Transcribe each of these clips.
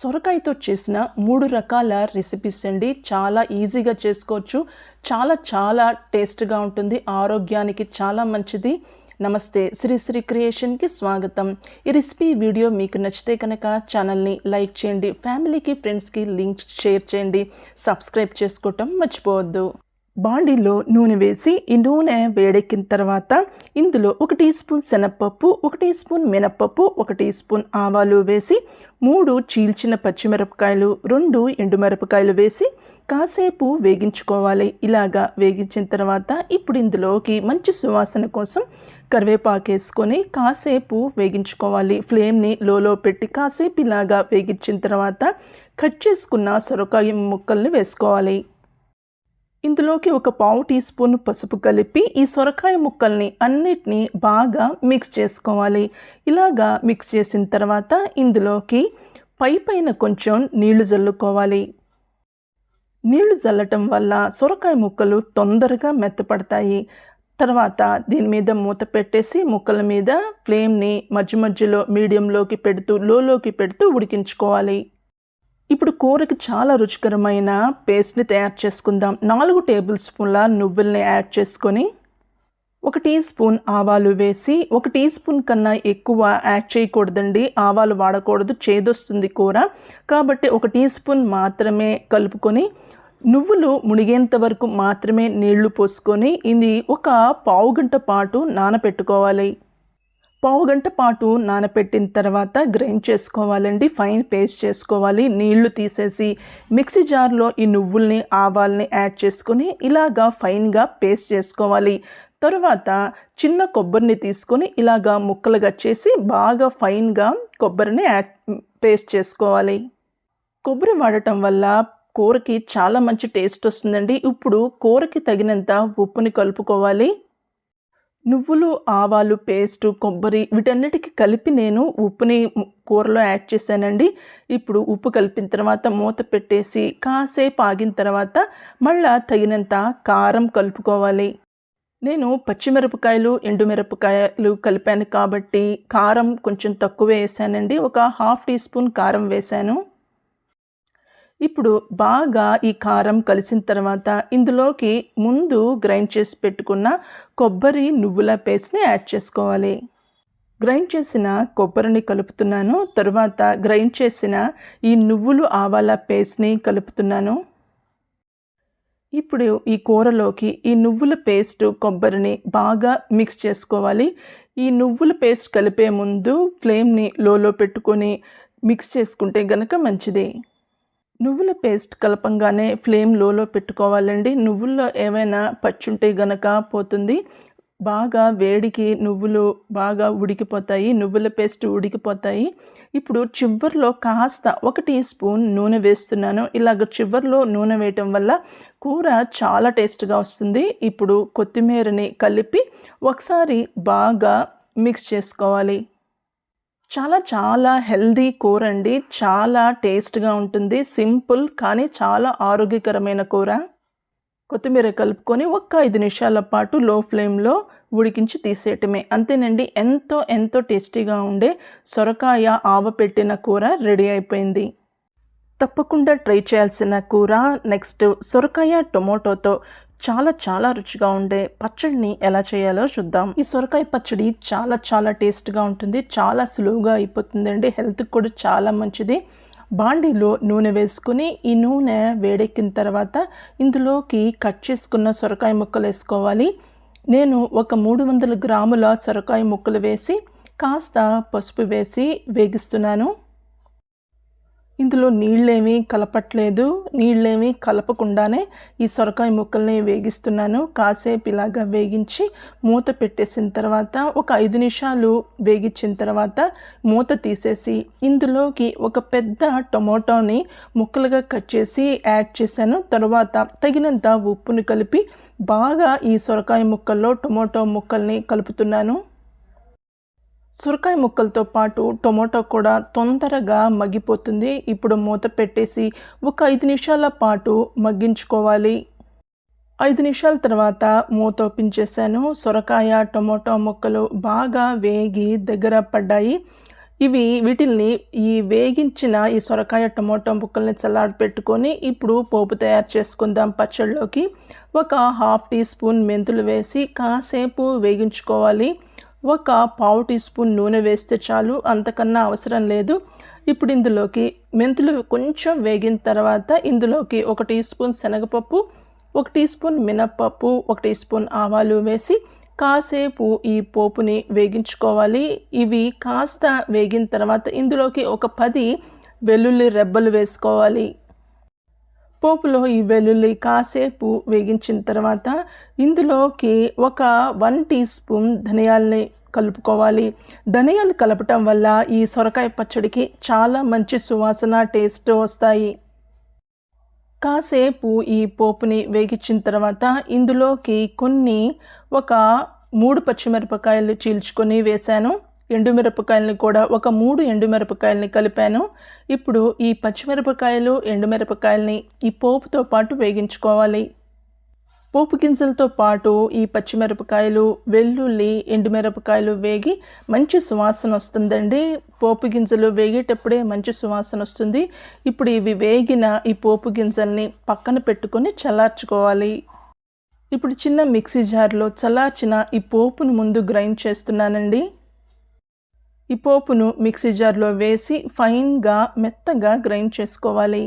సొరకాయతో చేసిన మూడు రకాల రెసిపీస్ అండి. చాలా ఈజీగా చేసుకోవచ్చు. చాలా చాలా టేస్ట్గా ఉంటుంది. ఆరోగ్యానికి చాలా మంచిది. నమస్తే. శ్రీ శ్రీ క్రియేషన్కి స్వాగతం. ఈ రెసిపీ వీడియో మీకు నచ్చితే కనుక ఛానల్ని లైక్ చేయండి. ఫ్యామిలీకి ఫ్రెండ్స్కి లింక్ షేర్ చేయండి. సబ్స్క్రైబ్ చేసుకోవటం మర్చిపోవద్దు. బాండీలో నూనె వేసి ఈ నూనె వేడెక్కిన తర్వాత ఇందులో ఒక టీ స్పూన్ శనగపప్పు ఒక టీ స్పూన్ మినప్పప్పు ఒక టీ స్పూన్ ఆవాలు వేసి మూడు చీల్చిన పచ్చిమిరపకాయలు రెండు ఎండుమిరపకాయలు వేసి కాసేపు వేగించుకోవాలి. ఇలాగా వేగించిన తర్వాత ఇప్పుడు ఇందులోకి మంచి సువాసన కోసం కరివేపాకు వేసుకొని కాసేపు వేగించుకోవాలి. ఫ్లేమ్ని లోలో పెట్టి కాసేపు ఇలాగా వేగించిన తర్వాత కట్ చేసుకున్న సొరకాయ ముక్కల్ని వేసుకోవాలి. ఇందులోకి ఒక పావు టీ స్పూన్ పసుపు కలిపి ఈ సొరకాయ ముక్కల్ని అన్నిటినీ బాగా మిక్స్ చేసుకోవాలి. ఇలాగా మిక్స్ చేసిన తర్వాత ఇందులోకి పై పైన కొంచెం నీళ్ళు జల్లుకోవాలి. నీళ్ళు జల్లటం వల్ల సొరకాయ ముక్కలు తొందరగా మెత్తపడతాయి. తర్వాత దీని మీద మూత పెట్టేసి ముక్కల మీద ఫ్లేమ్ని మధ్య మధ్యలో మీడియంలోకి పెడుతూ లోలోకి పెడుతూ ఉడికించుకోవాలి. ఇప్పుడు కూరకి చాలా రుచికరమైన పేస్ట్ని తయారు చేసుకుందాం. నాలుగు టేబుల్ స్పూన్ల నువ్వుల్ని యాడ్ చేసుకొని ఒక టీ స్పూన్ ఆవాలు వేసి ఒక టీ స్పూన్ కన్నా ఎక్కువ యాడ్ చేయకూడదండి. ఆవాలు వాడకూడదు చేదొస్తుంది కూర. కాబట్టి ఒక టీ స్పూన్ మాత్రమే కలుపుకొని నువ్వులు మునిగేంత వరకు మాత్రమే నీళ్ళు పోసుకొని ఇది ఒక పావు గంట పాటు నానపెట్టుకోవాలి. పావు గంట పాటు నానపెట్టిన తర్వాత గ్రైండ్ చేసుకోవాలండి ఫైన్ పేస్ట్ చేసుకోవాలి నీళ్ళు తీసేసి మిక్సీ జార్లో ఈ నువ్వుల్ని ఆవాల్ని యాడ్ చేసుకొని ఇలాగా ఫైన్గా పేస్ట్ చేసుకోవాలి. తరువాత చిన్న కొబ్బరిని తీసుకొని ఇలాగా ముక్కలుగా చేసి బాగా ఫైన్గా కొబ్బరిని యాడ్ పేస్ట్ చేసుకోవాలి. కొబ్బరి వాడటం వల్ల కూరకి చాలా మంచి టేస్ట్ వస్తుందండి. ఇప్పుడు కూరకి తగినంత ఉప్పుని కలుపుకోవాలి. నువ్వులు ఆవాలు పేస్ట్ కొబ్బరి వీటన్నిటికి కలిపి నేను ఉప్పుని కూరలో యాడ్ చేశానండి. ఇప్పుడు ఉప్పు కలిపిన తర్వాత మూత పెట్టేసి కాసేపు ఆగిన తర్వాత మళ్ళా తగినంత కారం కలుపుకోవాలి. నేను పచ్చిమిరపకాయలు ఎండుమిరపకాయలు కలిపాను కాబట్టి కారం కొంచెం తక్కువ వేసానండి. ఒక హాఫ్ టీ స్పూన్ కారం వేశాను. ఇప్పుడు బాగా ఈ కారం కలిసిన తర్వాత ఇందులోకి ముందు గ్రైండ్ చేసి పెట్టుకున్న కొబ్బరి నువ్వుల పేస్ట్ని యాడ్ చేసుకోవాలి. గ్రైండ్ చేసిన కొబ్బరిని కలుపుతున్నాను. తర్వాత గ్రైండ్ చేసిన ఈ నువ్వులు ఆవాల పేస్ట్ని కలుపుతున్నాను. ఇప్పుడు ఈ కూరలోకి ఈ నువ్వుల పేస్ట్ కొబ్బరిని బాగా మిక్స్ చేసుకోవాలి. ఈ నువ్వుల పేస్ట్ కలిపే ముందు ఫ్లేమ్ని లోలో పెట్టుకొని మిక్స్ చేసుకుంటే గనక మంచిది. నువ్వుల పేస్ట్ కలపంగానే ఫ్లేమ్ లోలో పెట్టుకోవాలండి. నువ్వుల్లో ఏమైనా పచ్చుంటే గనక పోతుంది. బాగా వేడికి నువ్వులు బాగా ఉడికిపోతాయి. నువ్వుల పేస్ట్ ఉడికిపోతాయి. ఇప్పుడు చివర్లో కాస్త ఒక టీ స్పూన్ నూనె వేస్తున్నాను. ఇలాగ చివర్లో నూనె వేయటం వల్ల కూర చాలా టేస్ట్గా వస్తుంది. ఇప్పుడు కొత్తిమీరని కలిపి ఒకసారి బాగా మిక్స్ చేసుకోవాలి. చాలా చాలా హెల్దీ కూర అండి. చాలా టేస్ట్గా ఉంటుంది. సింపుల్ కానీ చాలా ఆరోగ్యకరమైన కూర. కొత్తిమీర కలుపుకొని ఒక్క ఐదు నిమిషాల పాటు లో ఫ్లేమ్లో ఉడికించి తీసేయటమే. అంతేనండి ఎంతో ఎంతో టేస్టీగా ఉండే సొరకాయ ఆవపెట్టిన కూర రెడీ అయిపోయింది. తప్పకుండా ట్రై చేయాల్సిన కూర. నెక్స్ట్ సొరకాయ టొమాటోతో చాలా చాలా రుచిగా ఉండే పచ్చడిని ఎలా చేయాలో చూద్దాం. ఈ సొరకాయ పచ్చడి చాలా చాలా టేస్ట్గా ఉంటుంది. చాలా సులువుగా అయిపోతుందండి. హెల్త్కి కూడా చాలా మంచిది. బాండీలో నూనె వేసుకుని ఈ నూనె వేడెక్కిన తర్వాత ఇందులోకి కట్ చేసుకున్న సొరకాయ ముక్కలు వేసుకోవాలి. నేను ఒక మూడు వందల గ్రాముల సొరకాయ ముక్కలు వేసి కాస్త పసుపు వేసి వేగిస్తున్నాను. ఇందులో నీళ్ళేమీ కలపట్లేదు నీళ్ళేమీ కలపకుండానే ఈ సొరకాయ ముక్కల్ని వేగిస్తున్నాను. కాసేపు ఇలాగా వేగించి మూత పెట్టేసిన తర్వాత ఒక ఐదు నిమిషాలు వేగించిన తర్వాత మూత తీసేసి ఇందులోకి ఒక పెద్ద టొమాటోని ముక్కలుగా కట్ చేసి యాడ్ చేశాను. తర్వాత తగినంత ఉప్పును కలిపి బాగా ఈ సొరకాయ ముక్కల్లో టొమాటో ముక్కల్ని కలుపుతున్నాను. సొరకాయ ముక్కలతో పాటు టొమాటో కూడా తొందరగా మగ్గిపోతుంది. ఇప్పుడు మూత పెట్టేసి ఒక ఐదు నిమిషాల పాటు మగ్గించుకోవాలి. ఐదు నిమిషాల తర్వాత మూత ఓపెన్ చేశాను. సొరకాయ టొమాటో ముక్కలు బాగా వేగి దగ్గర పడ్డాయి. ఇవి వీటిల్ని ఈ వేగించిన ఈ సొరకాయ టొమాటో ముక్కల్ని చల్లారి పెట్టుకొని ఇప్పుడు పోపు తయారు చేసుకుందాం పచ్చళ్ళలోకి ఒక హాఫ్ టీ స్పూన్ మెంతులు వేసి కాసేపు వేగించుకోవాలి. ఒక పావు టీ స్పూన్ నూనె వేస్తే చాలు అంతకన్నా అవసరం లేదు. ఇప్పుడు ఇందులోకి మెంతులు కొంచెం వేగిన తర్వాత ఇందులోకి ఒక టీ స్పూన్ శనగపప్పు ఒక టీ స్పూన్ మినప్పప్పు ఒక టీ స్పూన్ ఆవాలు వేసి కాసేపు ఈ పోపుని వేగించుకోవాలి. ఇవి కాస్త వేగిన తర్వాత ఇందులోకి ఒక పది వెల్లుల్లి రెబ్బలు వేసుకోవాలి. పోపులో ఈ వెల్లుల్లి కాసేపు వేగించిన తర్వాత ఇందులోకి ఒక వన్ టీ స్పూన్ ధనియాల్ని కలుపుకోవాలి. ధనియాలు కలపటం వల్ల ఈ సొరకాయ పచ్చడికి చాలా మంచి సువాసన టేస్ట్ వస్తాయి. కాసేపు ఈ పోపుని వేగించిన తర్వాత ఇందులోకి కొన్ని ఒక మూడు పచ్చిమిరపకాయలు చీల్చుకొని వేశాను. ఎండుమిరపకాయలని కూడా ఒక మూడు ఎండుమిరపకాయలని కలిపాను. ఇప్పుడు ఈ పచ్చిమిరపకాయలు ఎండుమిరపకాయలని ఈ పోపుతో పాటు వేగించుకోవాలి. పోపు గింజలతో పాటు ఈ పచ్చిమిరపకాయలు వెల్లుల్లి ఎండుమిరపకాయలు వేగి మంచి సువాసన వస్తుందండి. పోపు గింజలు వేగేటప్పుడే మంచి సువాసన వస్తుంది. ఇప్పుడు ఇవి వేగిన ఈ పోపు గింజల్ని పక్కన పెట్టుకొని చల్లార్చుకోవాలి. ఇప్పుడు చిన్న మిక్సీ జార్లో చల్లార్చిన ఈ పోపును ముందు గ్రైండ్ చేస్తున్నానండి. ఈ పోపును మిక్సీ జార్లో వేసి ఫైన్గా మెత్తగా గ్రైండ్ చేసుకోవాలి.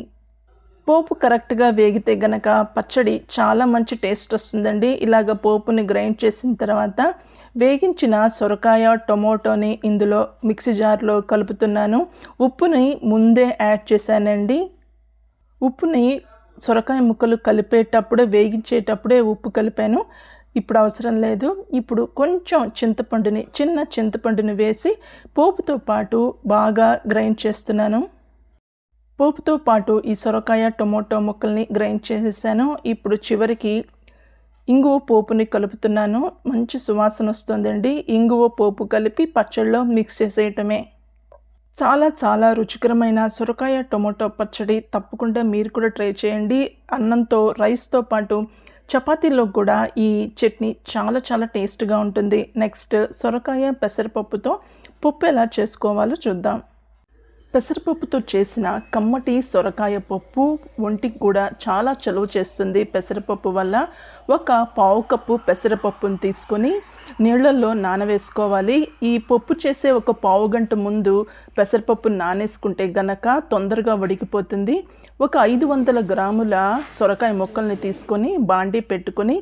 పోపు కరెక్ట్గా వేగితే గనక పచ్చడి చాలా మంచి టేస్ట్ వస్తుందండి. ఇలాగ పోపుని గ్రైండ్ చేసిన తర్వాత వేగించిన సొరకాయ టొమాటోని ఇందులో మిక్సీ జార్లో కలుపుతున్నాను. ఉప్పుని ముందే యాడ్ చేశానండి. ఉప్పుని సొరకాయ ముక్కలు కలిపేటప్పుడే వేగించేటప్పుడే ఉప్పు కలిపాను. ఇప్పుడు అవసరం లేదు. ఇప్పుడు కొంచెం చింతపండుని చిన్న చింతపండుని వేసి పోపుతో పాటు బాగా గ్రైండ్ చేస్తున్నాను. పోపుతో పాటు ఈ సొరకాయ టొమాటో ముక్కల్ని గ్రైండ్ చేసేసాను. ఇప్పుడు చివరికి ఇంగువ పోపుని కలుపుతున్నాను. మంచి సువాసన వస్తుందండి. ఇంగువ పోపు కలిపి పచ్చళ్ళలో మిక్స్ చేసేయటమే. చాలా చాలా రుచికరమైన సొరకాయ టొమాటో పచ్చడి తప్పకుండా మీరు కూడా ట్రై చేయండి. అన్నంతో రైస్తో పాటు చపాతీలో కూడా ఈ చట్నీ చాలా చాలా టేస్ట్గా ఉంటుంది. నెక్స్ట్ సొరకాయ పెసరపప్పుతో పప్పు ఎలా చేసుకోవాలో చూద్దాం. పెసరపప్పుతో చేసిన కమ్మటి సొరకాయ పప్పు ఒంటికి కూడా చాలా చలువ చేస్తుంది పెసరపప్పు వల్ల. ఒక పావు కప్పు పెసరపప్పును తీసుకొని నీళ్ళల్లో నానవేసుకోవాలి. ఈ పప్పు చేసే ఒక పావు గంట ముందు పెసరపప్పు నానేసుకుంటే గనక తొందరగా వడికిపోతుంది ఒక ఐదు వందల గ్రాముల సొరకాయ ముక్కల్ని తీసుకొని బాండీ పెట్టుకొని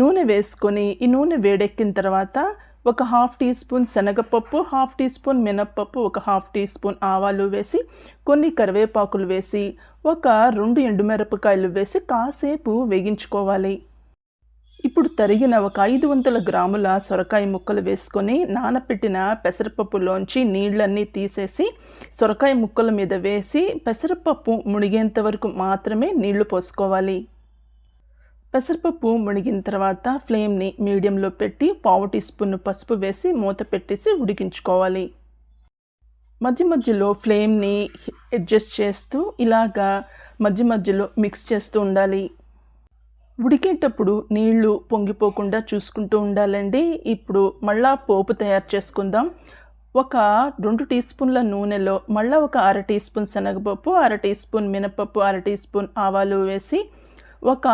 నూనె వేసుకొని ఈ నూనె వేడెక్కిన తర్వాత ఒక హాఫ్ టీ స్పూన్ శనగపప్పు హాఫ్ టీ స్పూన్ మినప్పప్పు ఒక హాఫ్ టీ స్పూన్ ఆవాలు వేసి కొన్ని కరివేపాకులు వేసి ఒక రెండు ఎండుమిరపకాయలు వేసి కాసేపు వేగించుకోవాలి. ఇప్పుడు తరిగిన ఒక ఐదు వందల గ్రాముల సొరకాయ ముక్కలు వేసుకొని నానపెట్టిన పెసరపప్పులోంచి నీళ్ళన్నీ తీసేసి సొరకాయ ముక్కల మీద వేసి పెసరపప్పు మునిగేంత వరకు మాత్రమే నీళ్ళు పోసుకోవాలి. పెసరపప్పు మునిగిన తర్వాత ఫ్లేమ్ని మీడియంలో పెట్టి పావు టీ స్పూన్ పసుపు వేసి మూత పెట్టేసి ఉడికించుకోవాలి. మధ్య మధ్యలో ఫ్లేమ్ని అడ్జస్ట్ చేస్తూ ఇలాగా మధ్య మధ్యలో మిక్స్ చేస్తూ ఉండాలి. ఉడికేటప్పుడు నీళ్ళు పొంగిపోకుండా చూసుకుంటూ ఉండాలండి. ఇప్పుడు మళ్ళా పోపు తయారు చేసుకుందాం. ఒక రెండు టీ స్పూన్ల నూనెలో మళ్ళీ ఒక అర టీ స్పూన్ శనగపప్పు అర టీ స్పూన్ మినపప్పు అర టీ స్పూన్ ఆవాలు వేసి ఒక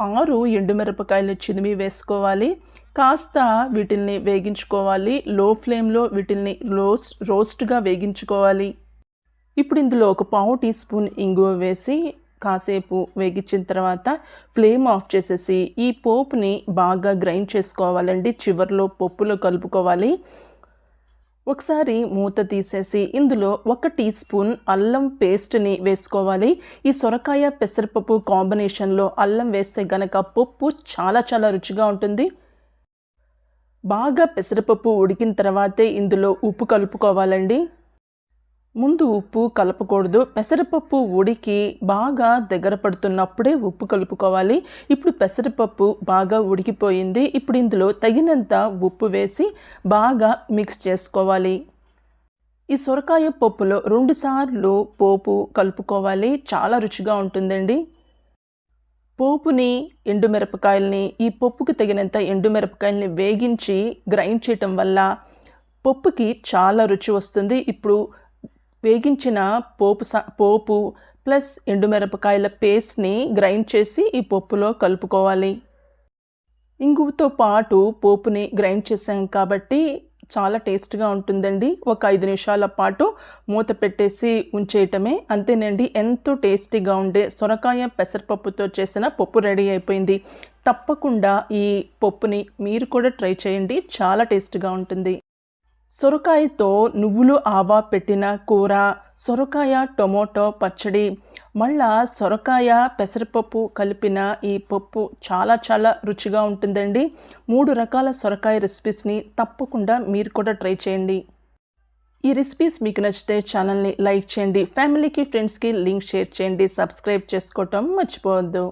ఆరు ఎండుమిరపకాయలు చిదిమి వేసుకోవాలి. కాస్త వీటిల్ని వేగించుకోవాలి. లో ఫ్లేమ్లో వీటిల్ని రోస్ట్ రోస్ట్గా వేగించుకోవాలి. ఇప్పుడు ఇందులో ఒక పావు టీ స్పూన్ ఇంగువ వేసి కాసేపు వేగించిన తర్వాత ఫ్లేమ్ ఆఫ్ చేసేసి ఈ పోపుని బాగా గ్రైండ్ చేసుకోవాలండి. చివరిలో పప్పులో కలుపుకోవాలి. ఒకసారి మూత తీసేసి ఇందులో ఒక టీ స్పూన్ అల్లం పేస్ట్ని వేసుకోవాలి. ఈ సొరకాయ పెసరపప్పు కాంబినేషన్లో అల్లం వేస్తే గనక పప్పు చాలా చాలా రుచిగా ఉంటుంది. బాగా పెసరపప్పు ఉడికిన తర్వాతే ఇందులో ఉప్పు కలుపుకోవాలండి. ముందు ఉప్పు కలపకూడదు. పెసరపప్పు ఉడికి బాగా దగ్గర పడుతున్నప్పుడే ఉప్పు కలుపుకోవాలి. ఇప్పుడు పెసరపప్పు బాగా ఉడికిపోయింది. ఇప్పుడు ఇందులో తగినంత ఉప్పు వేసి బాగా మిక్స్ చేసుకోవాలి. ఈ సొరకాయ పప్పులో రెండుసార్లు పోపు కలుపుకోవాలి. చాలా రుచిగా ఉంటుందండి. పోపుని ఎండుమిరపకాయల్ని ఈ పప్పుకు తగినంత ఎండుమిరపకాయల్ని వేగించి గ్రైండ్ చేయటం వల్ల పప్పుకి చాలా రుచి వస్తుంది. ఇప్పుడు వేగించిన పోపు పోపు ప్లస్ ఎండుమిరపకాయల పేస్ట్ని గ్రైండ్ చేసి ఈ పప్పులో కలుపుకోవాలి. ఇంగువతో పాటు పోపుని గ్రైండ్ చేసాం కాబట్టి చాలా టేస్ట్గా ఉంటుందండి. ఒక ఐదు నిమిషాల పాటు మూత పెట్టేసి ఉంచేయటమే. అంతేనండి ఎంతో టేస్టీగా ఉండే సొరకాయ పెసరపప్పుతో చేసిన పప్పు రెడీ అయిపోయింది. తప్పకుండా ఈ పప్పుని మీరు కూడా ట్రై చేయండి. చాలా టేస్ట్గా ఉంటుంది. సొరకాయతో నువ్వులు ఆవా పెట్టిన కూర సొరకాయ టొమాటో పచ్చడి మళ్ళా సొరకాయ పెసరపప్పు కలిపిన ఈ పప్పు చాలా చాలా రుచిగా ఉంటుందండి. మూడు రకాల సొరకాయ రెసిపీస్ని తప్పకుండా మీరు కూడా ట్రై చేయండి. ఈ రెసిపీస్ మీకు నచ్చితే ఛానల్ని లైక్ చేయండి. ఫ్యామిలీకి ఫ్రెండ్స్కి లింక్ షేర్ చేయండి. సబ్స్క్రైబ్ చేసుకోవటం మర్చిపోవద్దు.